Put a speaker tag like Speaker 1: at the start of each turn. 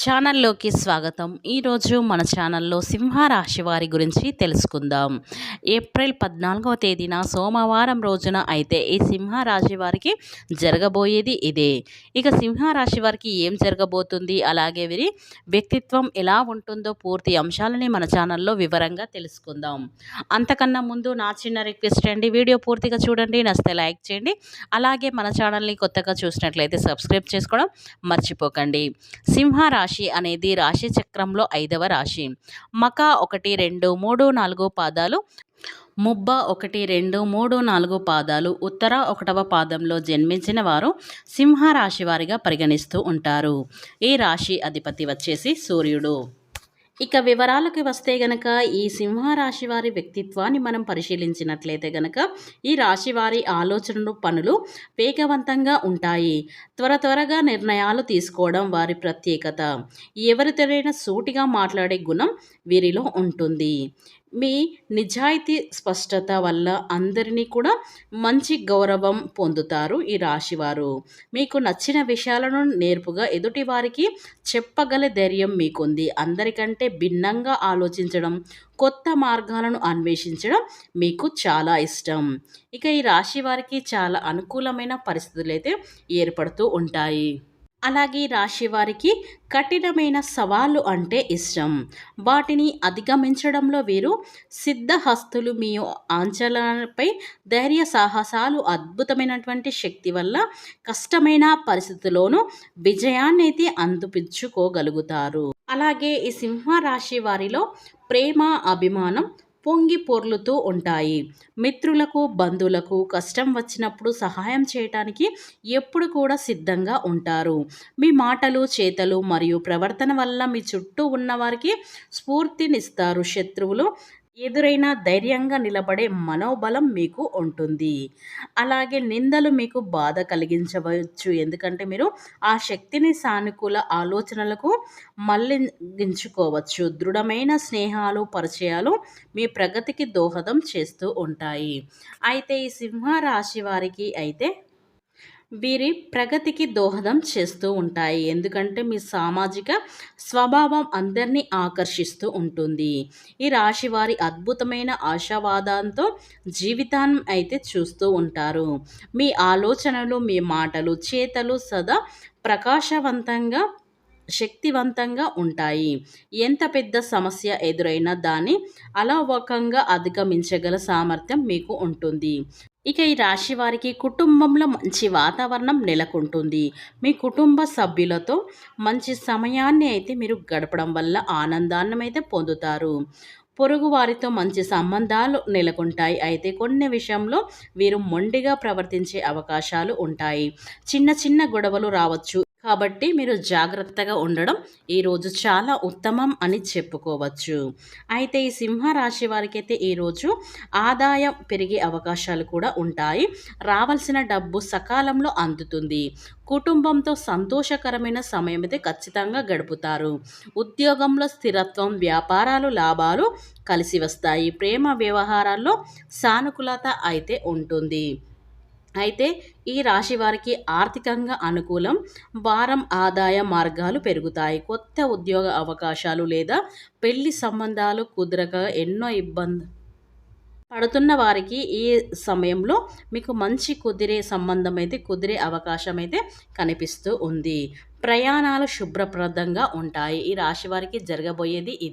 Speaker 1: ఛానల్లోకి స్వాగతం. ఈరోజు మన ఛానల్లో సింహరాశి వారి గురించి తెలుసుకుందాం. ఏప్రిల్ పద్నాలుగవ తేదీన సోమవారం రోజున అయితే ఈ సింహరాశి వారికి జరగబోయేది ఇదే. ఇక సింహరాశి వారికి ఏం జరగబోతుంది? అలాగే వీరి వ్యక్తిత్వం ఎలా ఉంటుందో పూర్తి అంశాలని మన ఛానల్లో వివరంగా తెలుసుకుందాం. అంతకన్నా ముందు నా చిన్న రిక్వెస్ట్ అండి వీడియో పూర్తిగా చూడండి నచ్చితే లైక్ చేయండి. అలాగే మన ఛానల్ని కొత్తగా చూసినట్లయితే సబ్స్క్రైబ్ చేసుకోవడం మర్చిపోకండి. సింహరాశి రాశి అనేది రాశి చక్రంలో ఐదవ రాశి. మక ఒకటి రెండు మూడు నాలుగు పాదాలు ముబ్బ ఒకటి రెండు మూడు నాలుగు పాదాలు ఉత్తర ఒకటవ పాదంలో జన్మించిన వారు సింహ రాశి వారిగా పరిగణిస్తూ ఉంటారు. ఈ రాశి అధిపతి వచ్చేసి సూర్యుడు. ఇక వివరాలకు వస్తే గనక ఈ సింహరాశి వారి వ్యక్తిత్వాన్ని మనం పరిశీలించినట్లయితే గనక ఈ రాశి వారి ఆలోచనలు పనులు వేగవంతంగా ఉంటాయి. త్వర త్వరగా నిర్ణయాలు తీసుకోవడం వారి ప్రత్యేకత. ఎవరితోనైనా సూటిగా మాట్లాడే గుణం వీరిలో ఉంటుంది. మీ నిజాయితీ స్పష్టత వల్ల అందరినీ కూడా మంచి గౌరవం పొందుతారు ఈ రాశివారు. మీకు నచ్చిన విషయాలను నేర్పుగా ఎదుటి వారికి చెప్పగల ధైర్యం మీకుంది. అందరికంటే భిన్నంగా ఆలోచించడం కొత్త మార్గాలను అన్వేషించడం మీకు చాలా ఇష్టం. ఇక ఈ రాశి వారికి చాలా అనుకూలమైన పరిస్థితులు అయితే ఏర్పడుతూ ఉంటాయి. అలాగే రాశి వారికి కఠినమైన సవాళ్ళు అంటే ఇష్టం. వాటిని అధిగమించడంలో వీరు సిద్ధహస్తులు. మీ ఆంచలపై ధైర్య సాహసాలు అద్భుతమైనటువంటి శక్తి వల్ల కష్టమైన పరిస్థితుల్లోనూ విజయాన్ని అయితే అందిపించుకోగలుగుతారు అలాగే ఈ సింహరాశి వారిలో ప్రేమ అభిమానం పొంగి పొర్లుతూ ఉంటాయి. మిత్రులకు బంధువులకు కష్టం వచ్చినప్పుడు సహాయం చేయటానికి ఎప్పుడు కూడా సిద్ధంగా ఉంటారు. మీ మాటలు చేతలు మరియు ప్రవర్తన వల్ల మీ చుట్టూ ఉన్నవారికి స్ఫూర్తినిస్తారు శత్రువులు. ఎదురైనా ధైర్యంగా నిలబడే మనోబలం మీకు ఉంటుంది. అలాగే నిందలు మీకు బాధ కలిగించవచ్చు. ఎందుకంటే మీరు ఆ శక్తిని సానుకూల ఆలోచనలకు మళ్ళించుకోవచ్చు. దృఢమైన స్నేహాలు పరిచయాలు మీ ప్రగతికి దోహదం చేస్తూ ఉంటాయి. అయితే ఈ సింహరాశి వారికి అయితే వీరి ప్రగతికి దోహదం చేస్తూ ఉంటాయి. ఎందుకంటే మీ సామాజిక స్వభావం అందరినీ ఆకర్షిస్తూ ఉంటుంది. ఈ రాశి వారి అద్భుతమైన ఆశావాదంతో జీవితాన్ని అయితే చూస్తూ ఉంటారు. మీ ఆలోచనలు మీ మాటలు చేతలు సదా ప్రకాశవంతంగా శక్తివంతంగా ఉంటాయి. ఎంత పెద్ద సమస్య ఎదురైనా దాన్ని అలవకంగా అధిగమించగల సామర్థ్యం మీకు ఉంటుంది. ఇక ఈ రాశి వారికి కుటుంబంలో మంచి వాతావరణం నెలకొంటుంది. మీ కుటుంబ సభ్యులతో మంచి సమయాన్ని అయితే మీరు గడపడం వల్ల ఆనందాన్ని అయితే పొందుతారు. పొరుగు వారితో మంచి సంబంధాలు నెలకొంటాయి. అయితే కొన్ని విషయంలో వీరు మొండిగా ప్రవర్తించే అవకాశాలు ఉంటాయి. చిన్న చిన్న గొడవలు రావచ్చు. కాబట్టి మీరు జాగ్రత్తగా ఉండడం ఈరోజు చాలా ఉత్తమం అని చెప్పుకోవచ్చు. అయితే ఈ సింహరాశి వారికి అయితే ఈరోజు ఆదాయం పెరిగే అవకాశాలు కూడా ఉంటాయి. రావాల్సిన డబ్బు సకాలంలో అందుతుంది. కుటుంబంతో సంతోషకరమైన సమయం అయితే ఖచ్చితంగా గడుపుతారు. ఉద్యోగంలో స్థిరత్వం వ్యాపారాలు లాభాలు కలిసి వస్తాయి. ప్రేమ వ్యవహారాల్లో సానుకూలత అయితే ఉంటుంది. అయితే ఈ రాశి వారికి ఆర్థికంగా అనుకూలం వారం ఆదాయ మార్గాలు పెరుగుతాయి. కొత్త ఉద్యోగ అవకాశాలు లేదా పెళ్ళి సంబంధాలు కుదరక ఎన్నో ఇబ్బంది పడుతున్న వారికి ఈ సమయంలో మీకు మంచి కుదిరే సంబంధం అయితే కుదిరే అవకాశం అయితే కనిపిస్తూ ఉంది. ప్రయాణాలు శుభ్రప్రదంగా ఉంటాయి. ఈ రాశి వారికి జరగబోయేది ఇదే.